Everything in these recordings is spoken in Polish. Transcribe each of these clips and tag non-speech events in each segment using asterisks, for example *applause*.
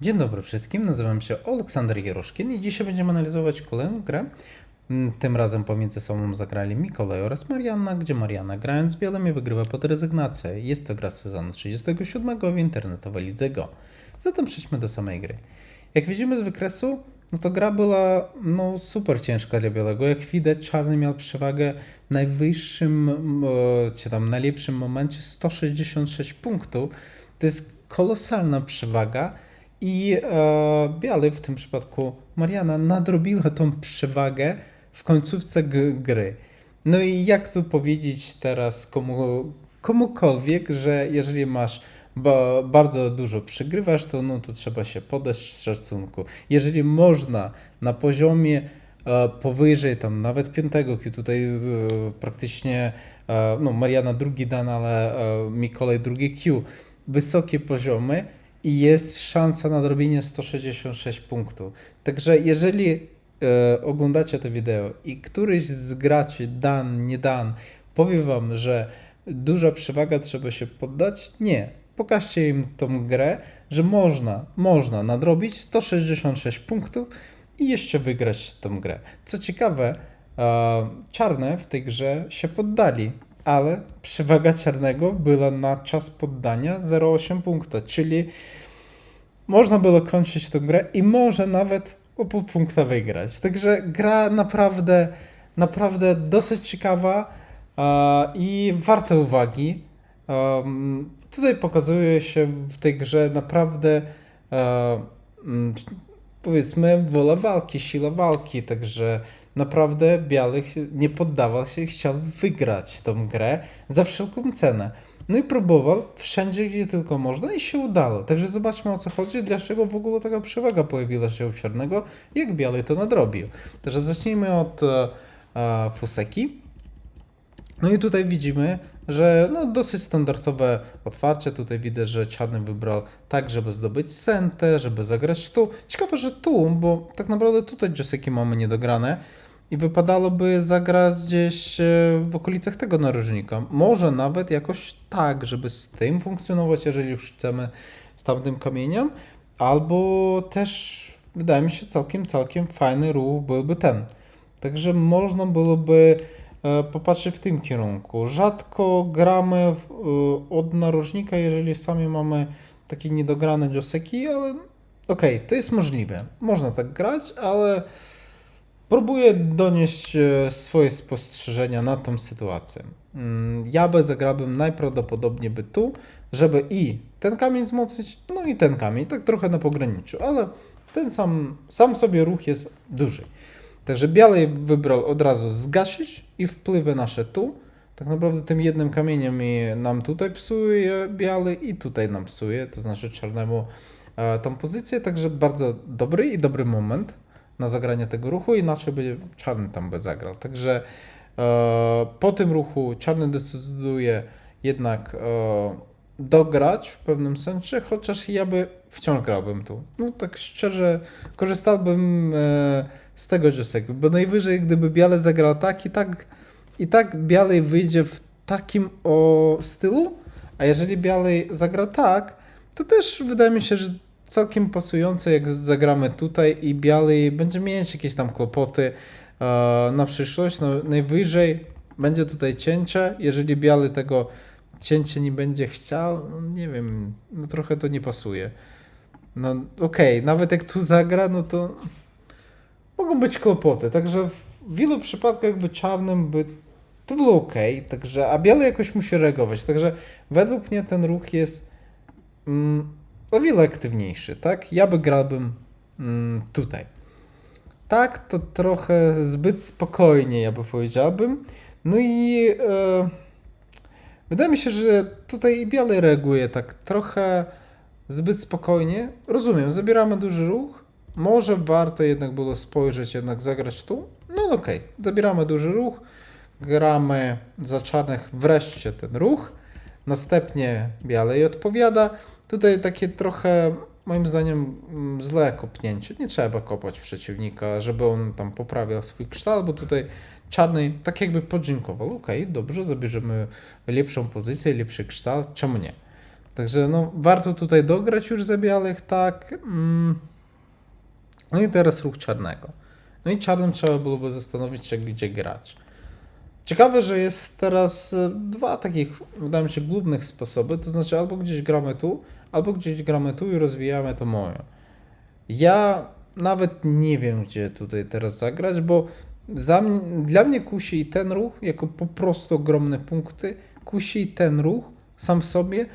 Dzień dobry wszystkim, nazywam się Aleksander Jeroszkin i dzisiaj będziemy analizować kolejną grę. Mm, Tym razem pomiędzy sobą zagrali Mikołaj oraz Marianna, gdzie Marianna grając z białymi wygrywa pod rezygnację. Jest to gra z sezonu 37 w internetowej lidze Go. Zatem przejdźmy do samej gry. Jak widzimy z wykresu, no to gra była no, super ciężka dla białego. Jak widać, czarny miał przewagę w najwyższym, e, czy tam najlepszym momencie 166 punktów. To jest kolosalna przewaga i e, biały, w tym przypadku Mariana, nadrobiła tą przewagę w końcówce gry. No i jak tu powiedzieć teraz komu, komukolwiek, że jeżeli masz ba, bardzo dużo przegrywasz, to, no, to trzeba się podać z szacunku. Jeżeli można na poziomie e, powyżej tam nawet piątego Q, tutaj e, praktycznie e, no, Mariana drugi dan, ale e, Mikołaj drugi Q, wysokie poziomy i jest szansa na zrobienie 166 punktów. Także jeżeli e, oglądacie to wideo i któryś z graczy, dan, nie dan, powie wam, że duża przewaga, trzeba się poddać, nie. Pokażcie im tą grę, że można, można nadrobić 166 punktów i jeszcze wygrać tą grę. Co ciekawe, e, czarne w tej grze się poddali, ale przewaga czarnego była na czas poddania 0,8 punkta, czyli można było kończyć tę grę i może nawet o pół punkta wygrać. Także gra naprawdę, naprawdę dosyć ciekawa i warta uwagi. Tutaj pokazuje się w tej grze naprawdę e, powiedzmy wola walki, siła walki, także naprawdę Białych nie poddawał się chciał wygrać tą grę za wszelką cenę. No i próbował wszędzie, gdzie tylko można i się udało. Także zobaczmy o co chodzi, dlaczego w ogóle taka przewaga pojawiła się u Czarnego, jak Biały to nadrobił. Także zacznijmy od e, e, Fuseki. No i tutaj widzimy, że no, dosyć standardowe otwarcie. Tutaj widać, że czarny wybrał tak, żeby zdobyć sentę, żeby zagrać tu. Ciekawe, że tu, bo tak naprawdę tutaj Joseki mamy niedograne i wypadałoby zagrać gdzieś e, w okolicach tego narożnika. Może nawet jakoś tak, żeby z tym funkcjonować, jeżeli już chcemy z tamtym kamieniem, albo też wydaje mi się całkiem, całkiem fajny ruch byłby ten. Także można byłoby e, popatrzeć w tym kierunku. Rzadko gramy w, e, od narożnika, jeżeli sami mamy takie niedograne Joseki, ale okej, to jest możliwe. Można tak grać, ale próbuję donieść e, swoje spostrzeżenia na tą sytuację. Mm, Ja by zagrałbym najprawdopodobniej by tu, żeby i ten kamień wzmocnić, no i ten kamień, tak trochę na pograniczu, ale ten sam, sam sobie ruch jest duży. Także biały wybrał od razu zgasić i wpływy nasze tu. Tak naprawdę tym jednym kamieniem i nam tutaj psuje biały i tutaj nam psuje, to znaczy czarnemu e, tą pozycję, także bardzo dobry i dobry moment na zagranie tego ruchu, inaczej by czarny tam by zagrał. Także e, po tym ruchu czarny decyduje jednak e, dograć w pewnym sensie, chociaż ja by wciąż grałbym tu. No tak szczerze, korzystałbym e, z tego Josek, bo najwyżej gdyby Biale zagrał tak i tak i tak Bialej wyjdzie w takim o stylu, a jeżeli Bialej zagra tak, to też wydaje mi się, że całkiem pasujące jak zagramy tutaj i Bialej będzie mieć jakieś tam kłopoty e, na przyszłość. No, najwyżej będzie tutaj cięcie, jeżeli Biały tego cięcia nie będzie chciał, no, nie wiem, no trochę to nie pasuje. No okej, nawet jak tu zagra, no to mogą być kłopoty, także w wielu przypadkach by czarnym by to było ok, także, a biały jakoś musi reagować, także według mnie ten ruch jest mm, o wiele aktywniejszy, tak? Ja by grałbym mm, tutaj. Tak, to trochę zbyt spokojnie, ja by powiedziałbym. No i e, wydaje mi się, że tutaj biały reaguje tak trochę zbyt spokojnie. Rozumiem, zabieramy duży ruch. Może warto jednak było spojrzeć, jednak zagrać tu. No okej, zabieramy duży ruch. Gramy za czarnych wreszcie ten ruch. Następnie bialej odpowiada. Tutaj takie trochę, moim zdaniem, mm, złe kopnięcie. Nie trzeba kopać przeciwnika, żeby on tam poprawiał swój kształt, bo tutaj czarny tak jakby podziękował. Okej, dobrze, zabierzemy lepszą pozycję, lepszy kształt, czemu nie? Także no, warto tutaj dograć już za białych, tak. Mm. No i teraz ruch czarnego. No i czarnym trzeba byłoby zastanowić się, gdzie grać. Ciekawe, że jest teraz e, dwa takich, wydaje mi się, głównych sposoby, to znaczy albo gdzieś gramy tu, albo gdzieś gramy tu i rozwijamy to moje. Ja nawet nie wiem, gdzie tutaj teraz zagrać, bo mnie, dla mnie kusi i ten ruch, jako po prostu ogromne punkty, kusi i ten ruch sam w sobie.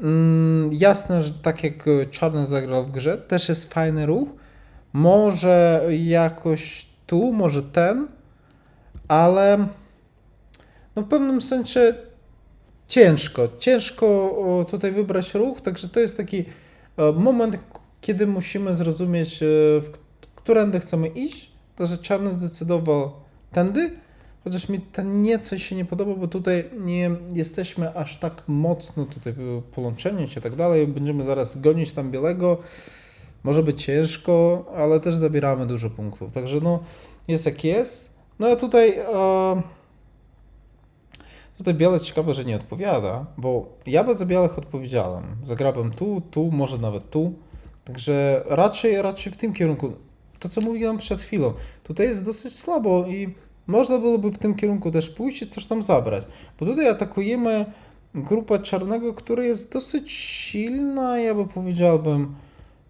Mm, jasne, że tak jak Czarny zagrał w grze, też jest fajny ruch. Może jakoś tu, może ten, ale no w pewnym sensie ciężko. Ciężko tutaj wybrać ruch, także to jest taki e, moment, kiedy musimy zrozumieć, e, w którędy chcemy iść. To, że czarny zdecydował tędy, chociaż mi ten nieco się nie podoba, bo tutaj nie jesteśmy aż tak mocno tutaj połączeni i tak dalej. Będziemy zaraz gonić tam białego. Może być ciężko, ale też zabieramy dużo punktów. Także no, jest jak jest. No a tutaj... Tutaj białe ciekawe, że nie odpowiada, bo ja by za białych odpowiedziałem. Zagrałbym tu, tu, może nawet tu. Także raczej, raczej w tym kierunku. To, co mówiłem przed chwilą, tutaj jest dosyć słabo i można byłoby w tym kierunku też pójść i coś tam zabrać. Bo tutaj atakujemy grupę czarnego, która jest dosyć silna, ja by powiedziałbym,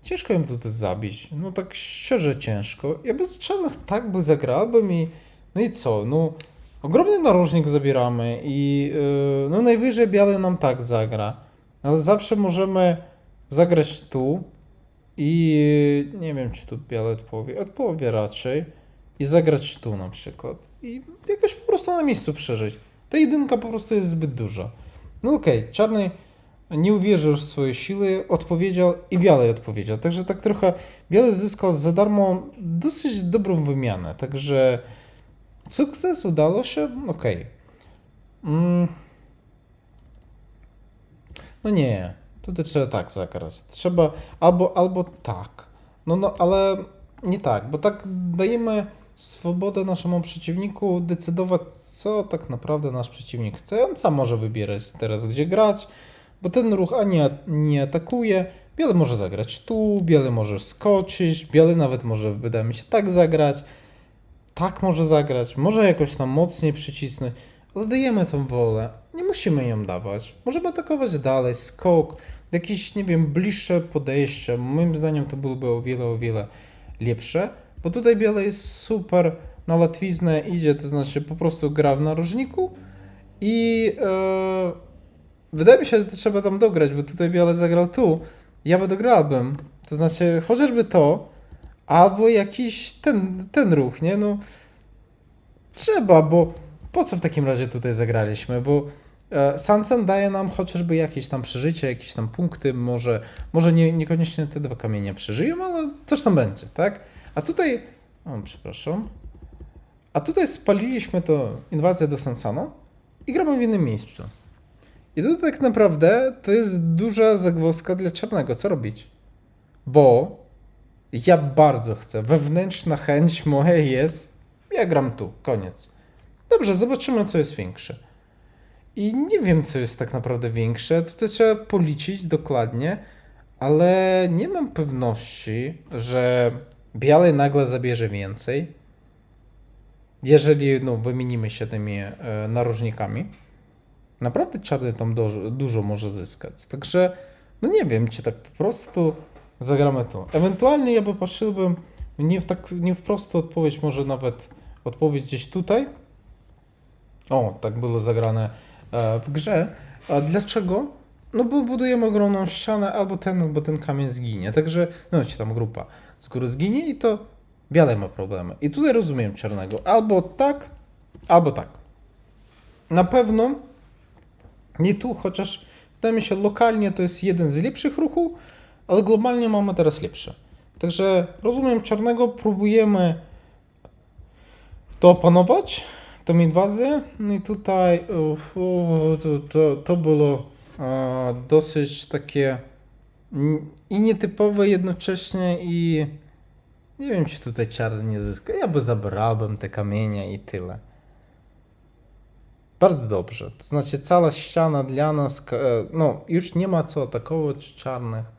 ciężko ją tutaj zabić. No tak szczerze ciężko. Ja bez czarnych tak by zagrałbym i no i co, no ogromny narożnik zabieramy i yy, no najwyżej biały nam tak zagra. Ale zawsze możemy zagrać tu i nie wiem, czy tu biały odpowie. Odpowie raczej. I zagrać tu na przykład. I jakoś po prostu na miejscu przeżyć. Ta jedynka po prostu jest zbyt duża. No okej, czarny nie uwierzył w swoje siły, odpowiedział i biały odpowiedział. Także tak trochę biały zyskał za darmo dosyć dobrą wymianę. Także Sukces udało się? Okej. Mm. No nie, tutaj trzeba tak zagrać. Trzeba albo, albo tak. No, no, ale nie tak, bo tak dajemy swobodę naszemu przeciwniku decydować, co tak naprawdę nasz przeciwnik chce. On sam może wybierać teraz, gdzie grać, bo ten ruch ani nie atakuje. Biały może zagrać tu, biały może skoczyć, biały nawet może, wydaje mi się, tak zagrać tak może zagrać, może jakoś tam mocniej przycisnąć, ale dajemy tą wolę. Nie musimy ją dawać. Możemy atakować dalej, skok, jakieś, nie wiem, bliższe podejście. Moim zdaniem to byłoby o wiele, o wiele lepsze, bo tutaj biele jest super na łatwiznę idzie, to znaczy po prostu gra w narożniku i e, wydaje mi się, że to trzeba tam dograć, bo tutaj biele zagrał tu. Ja by dograłbym. To znaczy, chociażby to, Albo jakiś ten, ten ruch, nie? No trzeba, bo po co w takim razie tutaj zagraliśmy? Bo e, Sansen daje nam chociażby jakieś tam przeżycie, jakieś tam punkty, może, może nie, niekoniecznie te dwa kamienie przeżyją, ale coś tam będzie, tak? A tutaj, o, przepraszam, a tutaj spaliliśmy to inwazję do Sansana i gramy w innym miejscu. I tutaj tak naprawdę to jest duża zagwozdka dla czarnego, co robić? Bo ja bardzo chcę. Wewnętrzna chęć moja jest. Ja gram tu, koniec. Dobrze, zobaczymy, co jest większe. I nie wiem, co jest tak naprawdę większe. Tutaj trzeba policzyć dokładnie, ale nie mam pewności, że biały nagle zabierze więcej. Jeżeli no, wymienimy się tymi e, narożnikami. Naprawdę czarny tam dużo, dużo może zyskać. Także, no nie wiem, czy tak po prostu zagramy tu. Ewentualnie ja by patrzyłbym nie w tak, nie w prostą odpowiedź, może nawet odpowiedź gdzieś tutaj. O, tak było zagrane e, w grze. A dlaczego? No bo budujemy ogromną ścianę, albo ten, albo ten kamień zginie. Także, no wiecie, tam grupa z góry zginie i to biale ma problemy. I tutaj rozumiem czarnego. Albo tak, albo tak. Na pewno nie tu, chociaż wydaje mi się lokalnie to jest jeden z lepszych ruchów, ale globalnie mamy teraz lepsze. Także rozumiem czarnego, próbujemy to opanować, tą inwazję. No i tutaj uf, uf, to, to, to było e, dosyć takie i nietypowe jednocześnie i nie wiem, czy tutaj czarny nie zyska. Ja by zabrałbym te kamienie i tyle. Bardzo dobrze. To znaczy cała ściana dla nas, e, no już nie ma co atakować czarnych.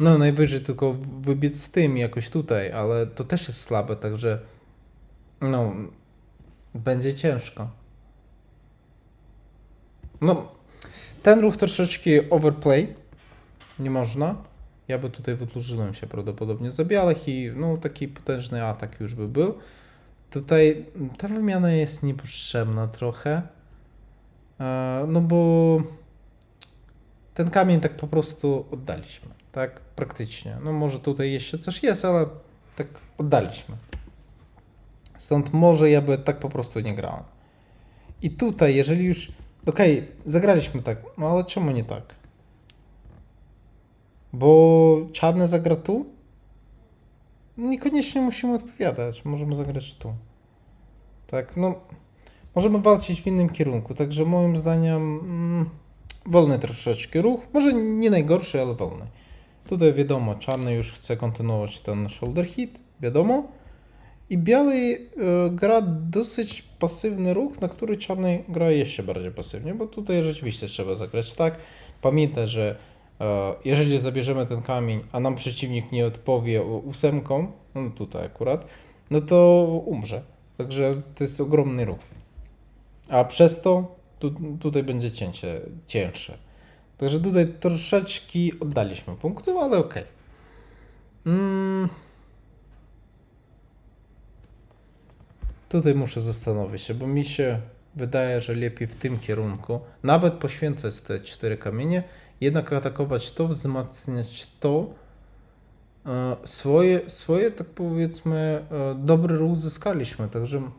No najwyżej tylko wybiec z tym jakoś tutaj, ale to też jest słabe, także no będzie ciężko. No ten ruch troszeczkę overplay. Nie można. Ja by tutaj wydłużyłem się prawdopodobnie za białych i no taki potężny atak już by był. Tutaj ta wymiana jest niepotrzebna trochę. E, No bo ten kamień tak po prostu oddaliśmy. Tak praktycznie. No może tutaj jeszcze coś jest, ale tak oddaliśmy. Stąd może ja by tak po prostu nie grałem. I tutaj, jeżeli już. Okej, zagraliśmy tak, no ale czemu nie tak? Bo czarny zagra tu? Niekoniecznie musimy odpowiadać. Możemy zagrać tu. Tak, no. Możemy walczyć w innym kierunku. Także moim zdaniem mm, wolny troszeczkę ruch. Może nie najgorszy, ale wolny. Tutaj wiadomo, czarny już chce kontynuować ten shoulder hit. Wiadomo. I biały e, gra dosyć pasywny ruch, na który czarny gra jeszcze bardziej pasywnie, bo tutaj rzeczywiście trzeba zagrać tak. Pamiętaj, że e, jeżeli zabierzemy ten kamień, a nam przeciwnik nie odpowie ósemką, no tutaj akurat, no to umrze. Także to jest ogromny ruch. A przez to tu, tutaj będzie cięcie, cięższe. Także tutaj troszeczkę oddaliśmy punktów, ale okej. Mm. Tutaj muszę zastanowić się, bo mi się wydaje, że lepiej w tym kierunku nawet poświęcać te cztery kamienie, jednak atakować to, wzmacniać to, e, swoje, swoje tak powiedzmy, e, dobry ruch zyskaliśmy, także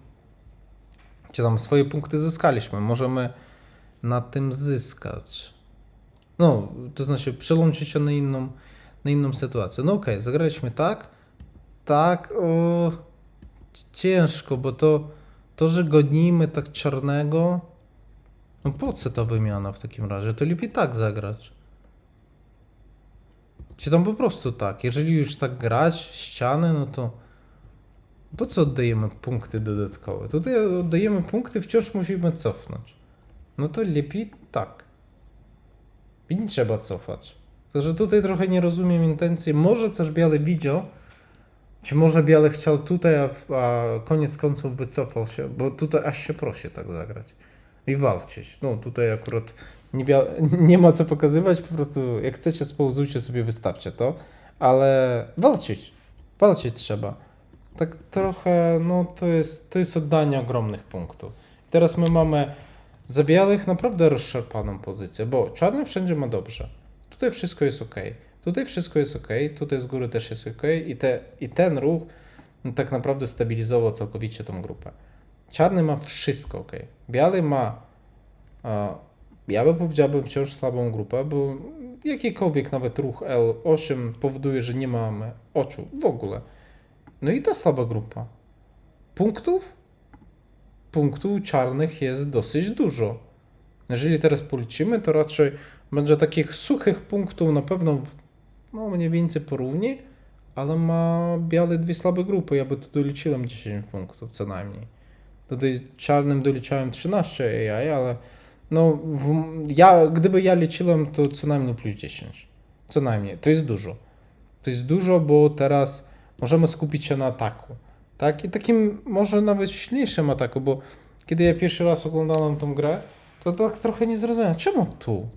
czy tam swoje punkty zyskaliśmy, możemy na tym zyskać. No, to znaczy przełączyć się na inną, na inną sytuację. No okej, zagraliśmy tak, tak, o, ciężko, bo to, to, że gonimy tak czarnego, no po co ta wymiana w takim razie? To lepiej tak zagrać. Czy tam po prostu tak, jeżeli już tak grać, ściany, no to po co oddajemy punkty dodatkowe? Tutaj oddajemy punkty, wciąż musimy cofnąć. No to lepiej tak. I nie trzeba cofać. Także tutaj trochę nie rozumiem intencji. Może coś biały widział, czy może biały chciał tutaj, a, a koniec końców wycofał się, bo tutaj aż się prosi tak zagrać. I walczyć. No tutaj akurat nie, *laughs* nie ma co pokazywać, po prostu jak chcecie spauzujcie sobie, wystawcie to, ale walczyć. Walczyć trzeba. Tak trochę, no to jest, to jest oddanie ogromnych punktów. I teraz my mamy za białych naprawdę rozszarpaną pozycję, bo czarny wszędzie ma dobrze. Tutaj wszystko jest ok. Tutaj wszystko jest ok, tutaj z góry też jest ok i, te, i ten ruch no, tak naprawdę stabilizował całkowicie tą grupę. Czarny ma wszystko ok. Biały ma, ja bym powiedziałbym wciąż słabą grupę, bo jakikolwiek nawet ruch L8 powoduje, że nie mamy oczu w ogóle. No i ta słaba grupa. Punktów? Punktów czarnych jest dosyć dużo. Jeżeli teraz policimy, to raczej będzie takich suchych punktów na pewno no mniej więcej porówni, ale ma białe dwie słabe grupy. Ja by tu doliczyłem 10 punktów co najmniej. Tutaj czarnym doliczałem 13 AI, ale no w, ja, gdyby ja liczyłem, to co najmniej plus 10. Co najmniej. To jest dużo. To jest dużo, bo teraz możemy skupić się na ataku. Tak? I takim może nawet silniejszym ataku, bo kiedy ja pierwszy raz oglądałem tą grę, to tak trochę nie zrozumiałem. Czemu tu?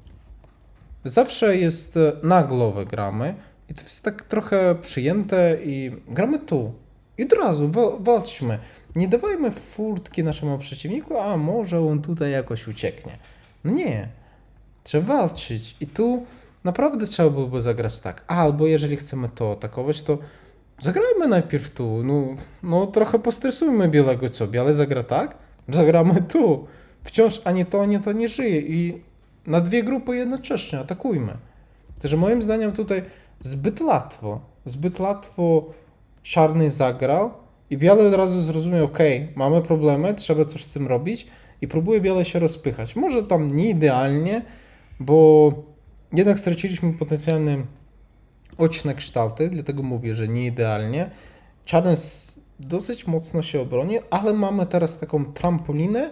Zawsze jest e, na głowę gramy i to jest tak trochę przyjęte i gramy tu. I od razu wa- walczmy. Nie dawajmy furtki naszemu przeciwniku, a może on tutaj jakoś ucieknie. No nie. Trzeba walczyć. I tu naprawdę trzeba byłoby zagrać tak. Albo jeżeli chcemy to atakować, to zagrajmy najpierw tu. No, no trochę postresujmy białego, co? Biały zagra tak? Zagramy tu. Wciąż ani to, ani to nie żyje i na dwie grupy jednocześnie atakujmy. Także moim zdaniem tutaj zbyt łatwo, zbyt łatwo czarny zagrał i biały od razu zrozumiał, ok, mamy problemy, trzeba coś z tym robić i próbuje biały się rozpychać. Może tam nie idealnie, bo jednak straciliśmy potencjalne oczne kształty, dlatego mówię, że nie idealnie. Czarny dosyć mocno się obroni, ale mamy teraz taką trampolinę,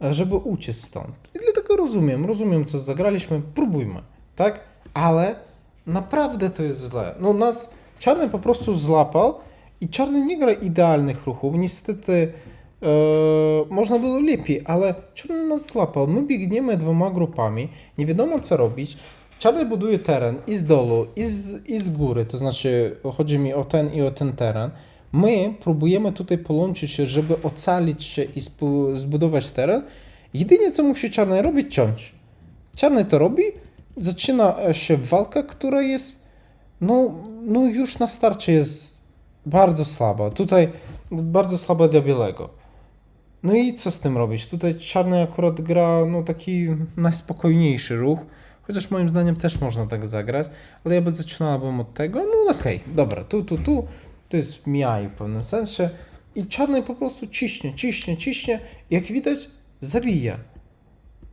żeby uciec stąd. I dlatego rozumiem, rozumiem co zagraliśmy, próbujmy, tak? Ale naprawdę to jest źle. No nas czarny po prostu złapał i czarny nie gra idealnych ruchów. Niestety e, można było lepiej, ale czarny nas złapał. My biegniemy dwoma grupami, nie wiadomo co robić. Czarny buduje teren i z dolu, i z, i z góry, to znaczy chodzi mi o ten i o ten teren. My próbujemy tutaj połączyć się, żeby ocalić się i zbudować teren. Jedynie co musi czarny robić, ciąć. Czarny to robi, zaczyna e, się walka, która jest, no, no już na starcie jest bardzo słaba. Tutaj bardzo słaba dla białego. No i co z tym robić? Tutaj czarny akurat gra no, taki najspokojniejszy ruch, chociaż moim zdaniem też można tak zagrać, ale ja by zaczynałbym od tego, no okej, dobra, tu, tu, tu, to jest miaj w pewnym sensie i czarny po prostu ciśnie, ciśnie, ciśnie, jak widać zabija.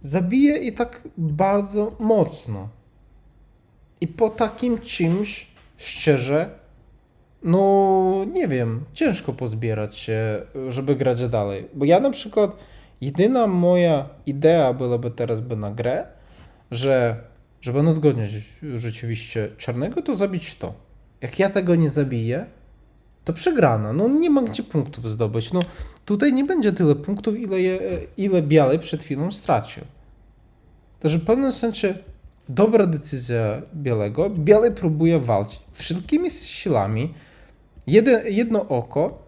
Zabija i tak bardzo mocno. I po takim czymś, szczerze, no nie wiem, ciężko pozbierać się, żeby grać dalej. Bo ja na przykład, jedyna moja idea byłaby teraz by na grę, że żeby nadgonić rzeczywiście czarnego, to zabić to. Jak ja tego nie zabiję, to przegrana. No nie ma gdzie punktów zdobyć. No tutaj nie będzie tyle punktów, ile, je, ile biały przed chwilą stracił. Także w pewnym sensie dobra decyzja białego. Biały próbuje walczyć wszelkimi siłami. Jedno oko.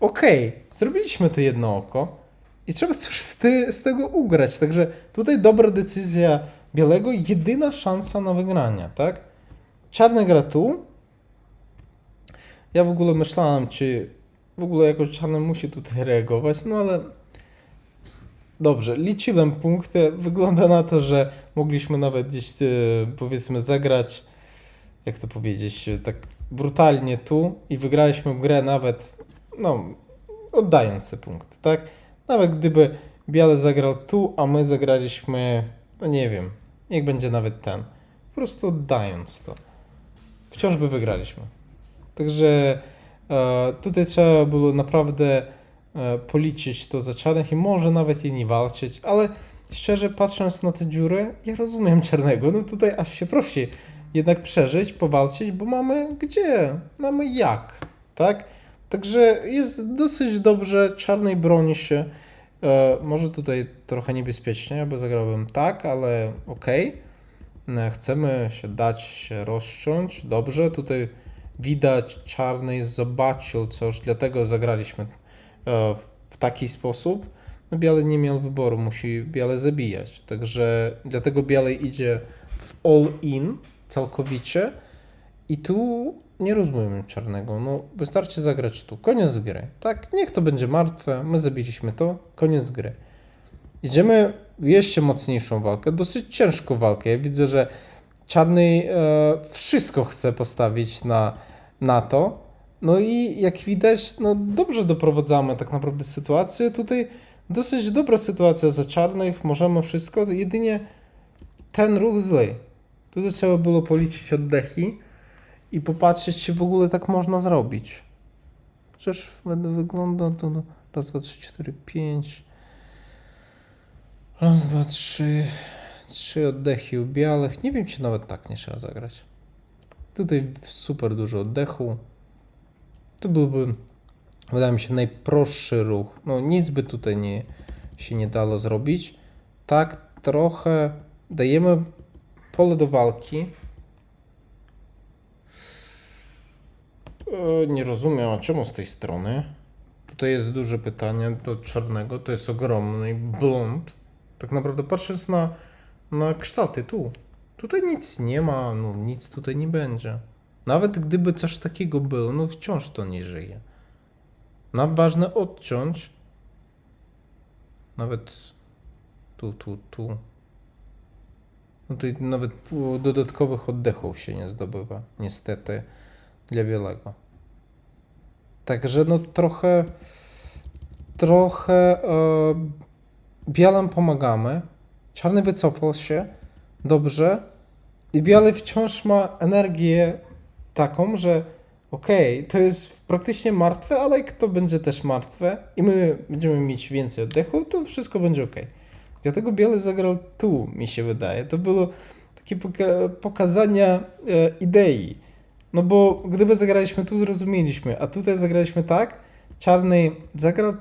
Okej, zrobiliśmy to jedno oko. I trzeba coś z, ty, z tego ugrać. Także tutaj dobra decyzja białego. Jedyna szansa na wygranie, tak? Czarny gra tu. Ja w ogóle myślałem, czy w ogóle jakoś czarny musi tutaj *laughs* reagować, no ale Dobrze, liczyłem punkty. Wygląda na to, że mogliśmy nawet gdzieś, e, powiedzmy, zagrać, jak to powiedzieć, e, tak brutalnie tu i wygraliśmy grę nawet, no, oddając te punkty, tak? Nawet gdyby Biały zagrał tu, a my zagraliśmy, no nie wiem, niech będzie nawet ten. Po prostu oddając to. Wciąż by wygraliśmy. Także e, tutaj trzeba było naprawdę e, policzyć to za czarnych i może nawet i nie walczyć, ale szczerze patrząc na te dziury, ja rozumiem czarnego. No tutaj aż się prosi jednak przeżyć, powalczyć, bo mamy gdzie, mamy jak, tak? Także jest dosyć dobrze, czarnej broni się. E, może tutaj trochę niebezpiecznie, bo zagrałbym tak, ale okej. E, Chcemy się dać się rozciąć. Dobrze, tutaj widać czarny zobaczył coś, dlatego zagraliśmy e, w- w taki sposób. No biały nie miał wyboru, musi biały zabijać. Także dlatego biały idzie w all in całkowicie i tu nie rozumiem czarnego. No wystarczy zagrać tu. Koniec gry. Tak, niech to będzie martwe. My zabiliśmy to. Koniec gry. Idziemy w jeszcze mocniejszą walkę, dosyć ciężką walkę. Ja widzę, że Czarny e, wszystko chce postawić na, na to. No i jak widać, no dobrze doprowadzamy tak naprawdę sytuację. Tutaj dosyć dobra sytuacja za czarnych, możemy wszystko, jedynie ten ruch zły. Tutaj trzeba było policzyć oddechy i popatrzeć, czy w ogóle tak można zrobić. Chociaż będę wygląda to no, raz, dwa, trzy, cztery, pięć. Raz, dwa, trzy. Trzy oddechy u białych. Nie wiem, czy nawet tak nie trzeba zagrać. Tutaj super dużo oddechu. To byłby, wydaje mi się, najprostszy ruch. No nic by tutaj nie, się nie dało zrobić. Tak trochę dajemy pole do walki. Nie rozumiem, a czemu z tej strony? Tutaj jest duże pytanie do czarnego. To jest ogromny blunt. Tak naprawdę patrząc na, na kształty tu. Tutaj nic nie ma, no nic tutaj nie będzie. Nawet gdyby coś takiego było, no wciąż to nie żyje. Nam ważne odciąć. Nawet tu, tu, tu. No tutaj nawet dodatkowych oddechów się nie zdobywa, niestety, dla białego. Także no trochę, trochę e, białym pomagamy. Czarny wycofał się, dobrze. I biały wciąż ma energię taką, że okej, to jest praktycznie martwe, ale kto będzie też martwe i my będziemy mieć więcej oddechu, to wszystko będzie okej. Dlatego Biały zagrał tu, mi się wydaje. To było takie poka- e, idei. No bo gdyby zagraliśmy tu, zrozumieliśmy, a tutaj zagraliśmy tak, Czarny zagrał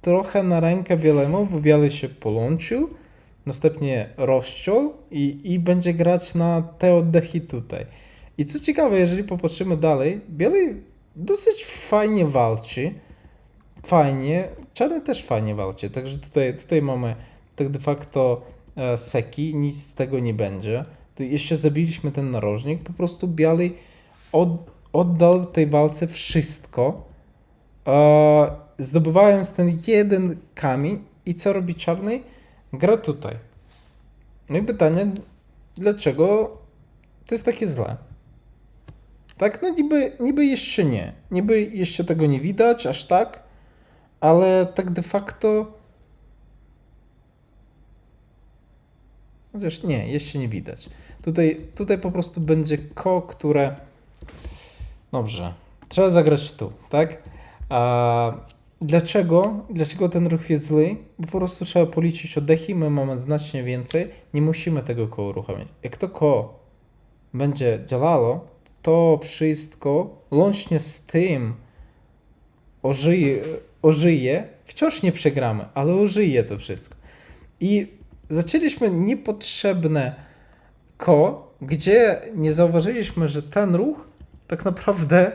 trochę na rękę Bielemu, bo Biały się połączył, następnie rozciął i, i będzie grać na te oddechy tutaj. I co ciekawe, jeżeli popatrzymy dalej, Biały dosyć fajnie walczy, fajnie, Czarny też fajnie walczy, także tutaj, tutaj mamy tak de facto e, seki, nic z tego nie będzie. Tu jeszcze zabiliśmy ten narożnik, po prostu Biały od, oddał tej walce wszystko, e, zdobywając ten jeden kamień i co robi Czarny? Gra tutaj. No i pytanie, dlaczego to jest takie złe? Tak, no niby, niby jeszcze nie. Niby jeszcze tego nie widać aż tak, ale tak de facto. Chociaż nie, jeszcze nie widać. Tutaj, tutaj po prostu będzie ko, które. Dobrze. Trzeba zagrać tu, tak? A dlaczego? Dlaczego ten ruch jest zły? Bo po prostu trzeba policzyć oddechy, my mamy znacznie więcej. Nie musimy tego koła uruchamiać. Jak to koło będzie działało, to wszystko, łącznie z tym, ożyje, ożyje, wciąż nie przegramy, ale ożyje to wszystko. I zaczęliśmy niepotrzebne ko, gdzie nie zauważyliśmy, że ten ruch tak naprawdę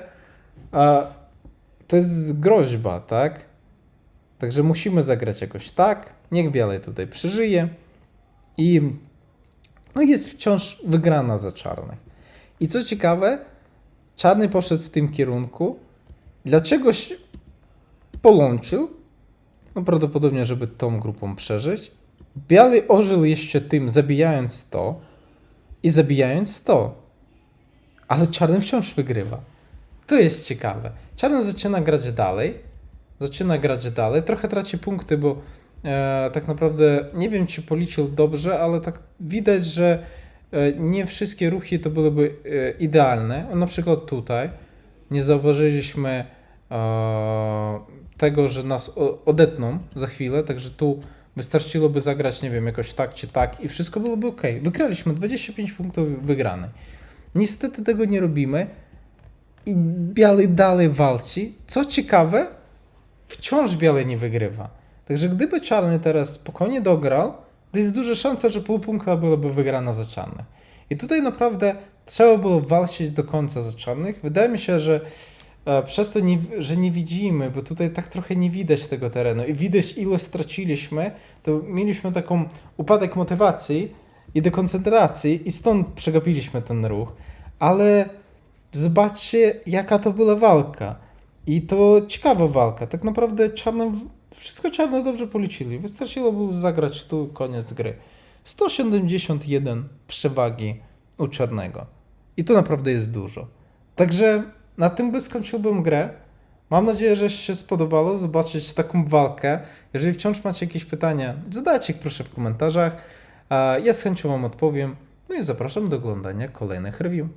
a, to jest groźba, tak? Także musimy zagrać jakoś tak. Niech biały tutaj przeżyje. I no jest wciąż wygrana za czarnych. I co ciekawe, czarny poszedł w tym kierunku. Dlaczegoś połączył. No prawdopodobnie, żeby tą grupą przeżyć. Biały ożył jeszcze tym, zabijając to i zabijając to. Ale czarny wciąż wygrywa. To jest ciekawe. Czarny zaczyna grać dalej. Zaczyna grać dalej. Trochę traci punkty, bo e, tak naprawdę nie wiem, czy policzył dobrze, ale tak widać, że e, nie wszystkie ruchy to byłyby e, idealne. O, na przykład tutaj nie zauważyliśmy e, tego, że nas o- odetną za chwilę, także tu wystarczyłoby zagrać, nie wiem, jakoś tak czy tak i wszystko byłoby ok. Wygraliśmy 25 punktów wygranej. Niestety tego nie robimy i biały dalej walczy. Co ciekawe, wciąż biały nie wygrywa. Także gdyby czarny teraz spokojnie dograł, to jest duża szansa, że pół punkta byłaby wygrana za czarnych. I tutaj naprawdę trzeba było walczyć do końca za czarnych. Wydaje mi się, że e, przez to, nie, że nie widzimy, bo tutaj tak trochę nie widać tego terenu i widać ile straciliśmy, to mieliśmy taką upadek motywacji i dekoncentracji i stąd przegapiliśmy ten ruch. Ale zobaczcie, jaka to była walka. I to ciekawa walka. Tak naprawdę czarnym, wszystko czarne dobrze policzyli. Wystarczyło było zagrać tu koniec gry. 171 przewagi u czarnego. I to naprawdę jest dużo. Także na tym by skończyłbym grę. Mam nadzieję, że się spodobało zobaczyć taką walkę. Jeżeli wciąż macie jakieś pytania, zadajcie ich proszę w komentarzach. Ja z chęcią Wam odpowiem. No i zapraszam do oglądania kolejnych review.